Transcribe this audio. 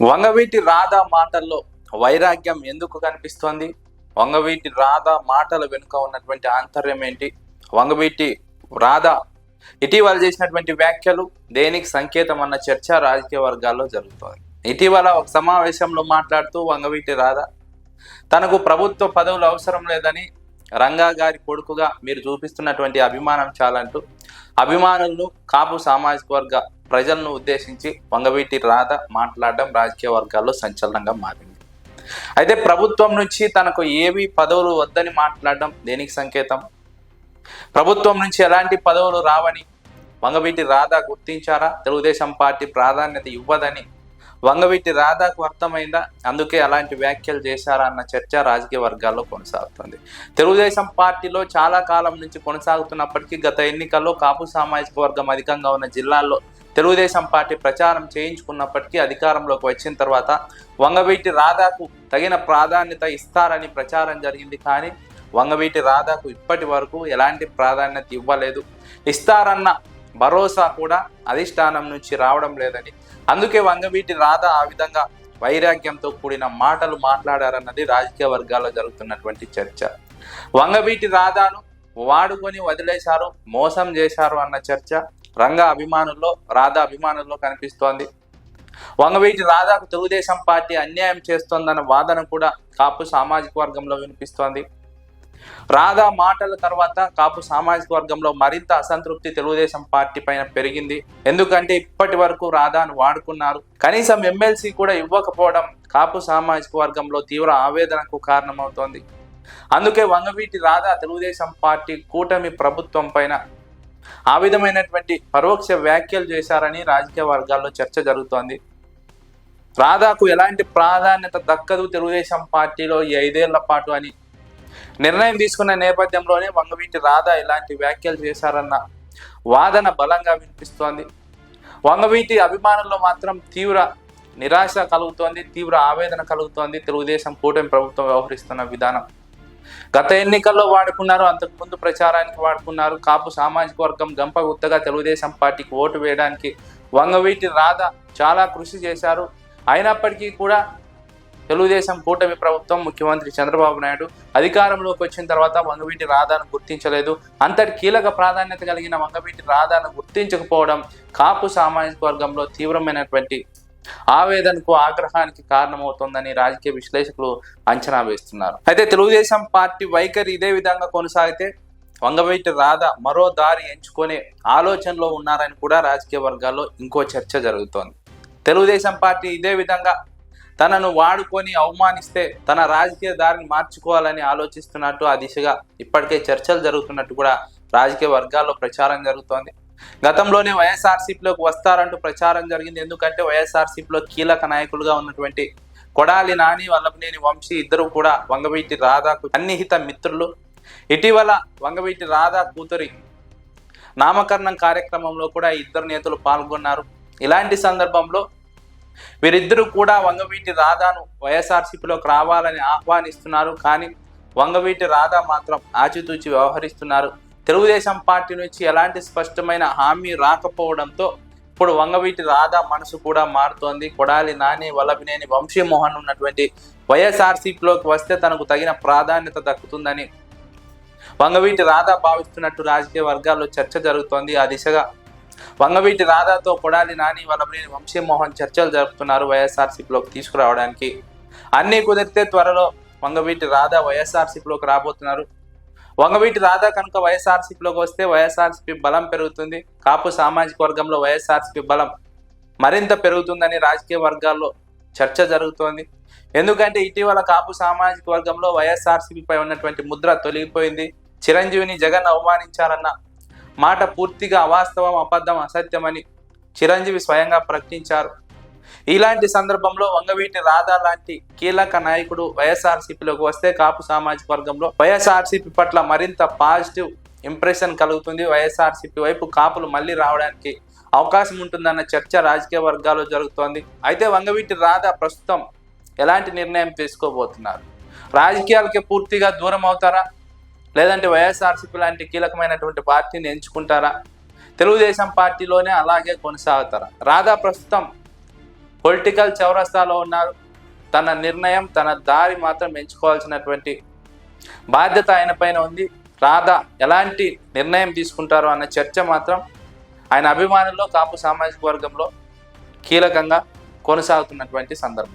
వంగవీటి రాధా మాటల్లో వైరాగ్యం ఎందుకు కనిపిస్తోంది? వంగవీటి రాధా మాటల వెనుక ఉన్నటువంటి ఆంతర్యం ఏంటి? వంగవీటి రాధా ఇటీవల చేసినటువంటి వ్యాఖ్యలు దేనికి సంకేతం అన్న చర్చ రాజకీయ వర్గాల్లో జరుగుతోంది. ఇటీవల ఒక సమావేశంలో మాట్లాడుతూ వంగవీటి రాధా తనకు ప్రభుత్వ పదవులు అవసరం లేదని రంగా గారి కొడుకుగా మీరు చూపిస్తున్నటువంటి అభిమానం చాలంటూ అభిమానులను కాపు సామాజిక వర్గ ప్రజలను ఉద్దేశించి వంగవీటి రాధ మాట్లాడడం రాజకీయ వర్గాల్లో సంచలనంగా మారింది. అయితే ప్రభుత్వం నుంచి తనకు ఏవి పదవులు వద్దని మాట్లాడడం దేనికి సంకేతం? ప్రభుత్వం నుంచి ఎలాంటి పదవులు రావని వంగవీటి రాధ గుర్తించారా? తెలుగుదేశం పార్టీ ప్రాధాన్యత ఇవ్వదని. వంగవీటి రాధాకు అర్థమైందా? అందుకే అలాంటి వ్యాఖ్యలు చేశారా అన్న చర్చ రాజకీయ వర్గాల్లో కొనసాగుతుంది. తెలుగుదేశం పార్టీలో చాలా కాలం నుంచి కొనసాగుతున్నప్పటికీ గత ఎన్నికల్లో కాపు సామాజిక వర్గం అధికంగా ఉన్న జిల్లాల్లో తెలుగుదేశం పార్టీ ప్రచారం చేయించుకున్నప్పటికీ అధికారంలోకి వచ్చిన తర్వాత వంగవీటి రాధాకు తగిన ప్రాధాన్యత ఇస్తారని ప్రచారం జరిగింది. కానీ వంగవీటి రాధాకు ఇప్పటి వరకు ఎలాంటి ప్రాధాన్యత ఇవ్వలేదు. ఇస్తారన్న భరోసా కూడా అధిష్టానం నుంచి రావడం లేదని. అందుకే వంగవీటి రాధ ఆ విధంగా వైరాగ్యంతో కూడిన మాటలు మాట్లాడారన్నది రాజకీయ వర్గాల్లో జరుగుతున్నటువంటి చర్చ. వంగవీటి రాధాను వాడుకొని వదిలేశారు మోసం చేశారు అన్న చర్చ. రంగా అభిమానుల్లో రాధా అభిమానుల్లో కనిపిస్తోంది. వంగవీటి రాధాకు తెలుగుదేశం పార్టీ అన్యాయం చేస్తోందన్న వాదన కూడా కాపు సామాజిక వర్గంలో వినిపిస్తోంది. రాధా మాటల తర్వాత కాపు సామాజిక వర్గంలో మరింత అసంతృప్తి తెలుగుదేశం పార్టీ పైన పెరిగింది. ఎందుకంటే ఇప్పటి వరకు రాధాను వాడుకున్నారు. కనీసం ఎమ్మెల్సీ కూడా ఇవ్వకపోవడం కాపు సామాజిక వర్గంలో తీవ్ర ఆవేదనకు కారణమవుతోంది. అందుకే వంగవీటి రాధా తెలుగుదేశం పార్టీ కూటమి ప్రభుత్వం పైన ఆ విధమైనటువంటి పరోక్ష వ్యాఖ్యలు చేశారని రాజకీయ వర్గాల్లో చర్చ జరుగుతోంది. రాధాకు ఎలాంటి ప్రాధాన్యత దక్కదు తెలుగుదేశం పార్టీలో ఈ ఐదేళ్ళ పాటు అని. నిర్ణయం తీసుకున్న నేపథ్యంలోనే వంగవీటి రాధా ఇలాంటి వ్యాఖ్యలు చేశారన్న వాదన బలంగా వినిపిస్తోంది. వంగవీటి అభిమానుల్లో మాత్రం తీవ్ర నిరాశ కలుగుతోంది తీవ్ర ఆవేదన కలుగుతోంది తెలుగుదేశం కూటమి ప్రభుత్వం వ్యవహరిస్తున్న విధానం. గత ఎన్నికల్లో వాడుకున్నారు అంతకుముందు ప్రచారానికి వాడుకున్నారు. కాపు సామాజిక వర్గం గంప గుత్తగా తెలుగుదేశం పార్టీకి ఓటు వేయడానికి వంగవీటి రాధ చాలా కృషి చేశారు. అయినప్పటికీ కూడా తెలుగుదేశం కూటమి ప్రభుత్వం ముఖ్యమంత్రి చంద్రబాబు నాయుడు అధికారంలోకి వచ్చిన తర్వాత వంగవీటి రాధాను గుర్తించలేదు. అంతటి కీలక ప్రాధాన్యత కలిగిన వంగవీటి రాధాను గుర్తించకపోవడం కాపు సామాజిక వర్గంలో తీవ్రమైనటువంటి ఆవేదనకు ఆగ్రహానికి కారణమవుతోందని రాజకీయ విశ్లేషకులు అంచనా వేస్తున్నారు. అయితే తెలుగుదేశం పార్టీ వైఖరి ఇదే విధంగా కొనసాగితే వంగవీటి రాధ మరో దారి ఎంచుకునే ఆలోచనలో ఉన్నారని కూడా రాజకీయ వర్గాల్లో ఇంకో చర్చ జరుగుతోంది. తెలుగుదేశం పార్టీ ఇదే విధంగా తనను వాడుకొని అవమానిస్తే తన రాజకీయ దారిని మార్చుకోవాలని ఆలోచిస్తున్నట్టు ఆ దిశగా ఇప్పటికే చర్చలు జరుగుతున్నట్టు కూడా రాజకీయ వర్గాల్లో ప్రచారం జరుగుతోంది. గతంలోనే వైఎస్ఆర్సీపీలోకి వస్తారంటూ ప్రచారం జరిగింది. ఎందుకంటే వైఎస్ఆర్సీపీలో కీలక నాయకులుగా ఉన్నటువంటి కొడాలి నాని వల్లభనేని వంశీ ఇద్దరు కూడా వంగవీటి రాధాకు సన్నిహిత మిత్రులు. ఇటీవల వంగవీటి రాధా కూతురి నామకరణం కార్యక్రమంలో కూడా ఇద్దరు నేతలు పాల్గొన్నారు. ఇలాంటి సందర్భంలో వీరిద్దరూ కూడా వంగవీటి రాధాను వైఎస్ఆర్సీపీలోకి రావాలని ఆహ్వానిస్తున్నారు. కానీ వంగవీటి రాధా మాత్రం ఆచితూచి వ్యవహరిస్తున్నారు. తెలుగుదేశం పార్టీ నుంచి ఎలాంటి స్పష్టమైన హామీ రాకపోవడంతో ఇప్పుడు వంగవీటి రాధా మనసు కూడా మారుతోంది. కొడాలి నాని వల్లభినేని వంశీమోహన్ ఉన్నటువంటి వైఎస్ఆర్సీపీలోకి వస్తే తనకు తగిన ప్రాధాన్యత దక్కుతుందని వంగవీటి రాధా భావిస్తున్నట్టు రాజకీయ వర్గాల్లో చర్చ జరుగుతోంది. ఆ దిశగా వంగవీటి రాధాతో కొడాలి నాని వల్లభినేని వంశీమోహన్ చర్చలు జరుపుతున్నారు వైఎస్ఆర్సీపీలోకి తీసుకురావడానికి. అన్నీ కుదిరితే త్వరలో వంగవీటి రాధా వైఎస్ఆర్సీపీలోకి రాబోతున్నారు. వంగవీటి రాధా కనుక వైఎస్ఆర్సీపీలోకి వస్తే వైఎస్ఆర్సీపీ బలం పెరుగుతుంది. కాపు సామాజిక వర్గంలో వైఎస్ఆర్సీపీ బలం మరింత పెరుగుతుందని రాజకీయ వర్గాల్లో చర్చ జరుగుతోంది. ఎందుకంటే ఇటీవల కాపు సామాజిక వర్గంలో వైఎస్ఆర్సీపీపై ఉన్నటువంటి ముద్ర తొలగిపోయింది. చిరంజీవిని జగన్ అవమానించారన్న మాట పూర్తిగా అవాస్తవం అబద్ధం అసత్యమని చిరంజీవి స్వయంగా ప్రకటించారు. ఇలాంటి సందర్భంలో వంగవీటి రాధా లాంటి కీలక నాయకుడు వైఎస్ఆర్సీపీలోకి వస్తే కాపు సామాజిక వర్గంలో వైఎస్ఆర్సీపీ పట్ల మరింత పాజిటివ్ ఇంప్రెషన్ కలుగుతుంది. వైఎస్ఆర్సీపీ వైపు కాపులు మళ్ళీ రావడానికి అవకాశం ఉంటుందన్న చర్చ రాజకీయ వర్గాల్లో జరుగుతోంది. అయితే వంగవీటి రాధా ప్రస్తుతం ఎలాంటి నిర్ణయం తీసుకోబోతున్నారు? రాజకీయాలకి పూర్తిగా దూరం అవుతారా? లేదంటే వైఎస్ఆర్సీపీ లాంటి కీలకమైనటువంటి పార్టీని ఎంచుకుంటారా? తెలుగుదేశం పార్టీలోనే అలాగే కొనసాగుతారా? రాధా ప్రస్తుతం పొలిటికల్ చౌరస్తాలో ఉన్నారు. తన నిర్ణయం తన దారి మాత్రం ఎంచుకోవాల్సినటువంటి బాధ్యత ఆయన పైన ఉంది. రాధా ఎలాంటి నిర్ణయం తీసుకుంటారో అన్న చర్చ మాత్రం ఆయన అభిమానుల్లో కాపు సామాజిక వర్గంలో కీలకంగా కొనసాగుతున్నటువంటి సందర్భం.